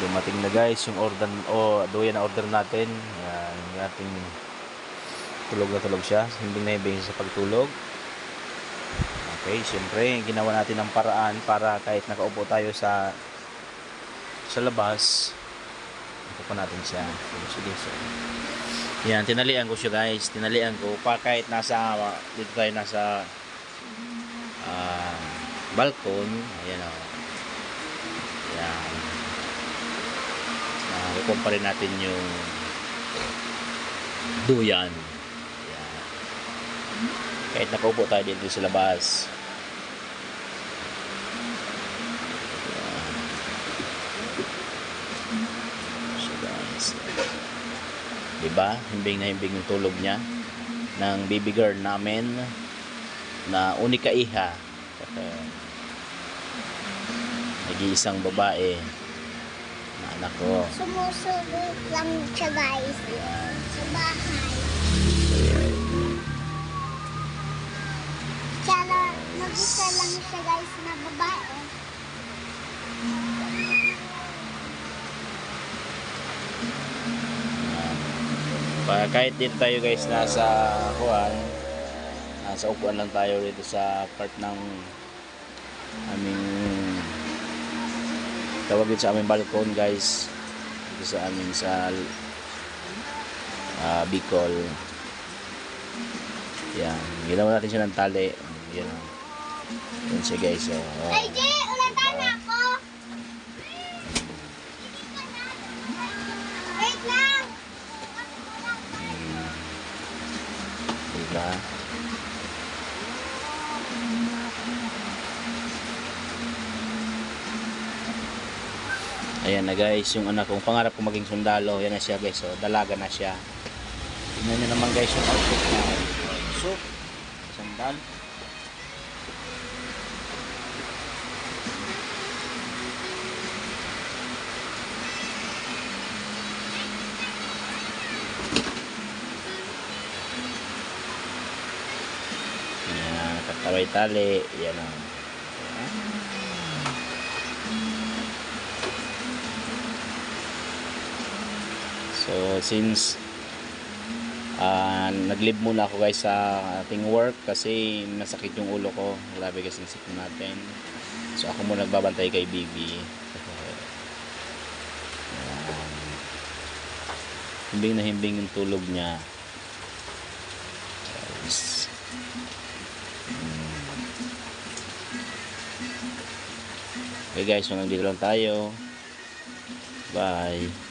Dumating na guys yung order o doyan na order natin. Yan, yung ating tulog na tulog siya. Himbing na himbing sa pagtulog. Okay, siyempre, ginawa natin ng paraan para kahit nakaupo tayo sa sa labas, ito pa natin siya. Sige, so. Yan, tinalian ko siya guys. Tinalian ko pa kahit nasa, dito tayo nasa ah, balkon. Ayan o. Yan. Nakukumpare natin yung duyan. Yan. Kahit nakaupo tayo dito sa labas. Yan. So guys. Diba? Himbing na himbing yung tulog niya ng baby girl namin na unika iha. Nag-iisang babae anak ko. Sumusunod lang siya guys. Sa bahay. Kaya nag-isa lang siya guys na babae. Pa, kahit dito tayo guys nasa kuan, nasa upuan lang tayo dito sa part ng aming tawag dito sa aming balkon guys dito sa amin sa ah, Bicol yan ginawa natin siya ng tali yan yan siya guys oh, oh. Ay, Jay! Ulatan ako! Wait lang! Diba? Ayan na guys, yung anak kong pangarap ko maging sundalo, yan na siya guys, so dalaga na siya. Tingnan nyo naman guys yung outfit niya. So, sandal. Yan, nakataway tali, yan o. So, since ah nag-leave muna ako guys sa ating work kasi masakit yung ulo ko. Grabe kasi sikip natin. So, ako muna nagbabantay kay Bibi. Ayan. Himbing na himbing yung tulog niya. Okay guys, so nandito lang tayo. Bye.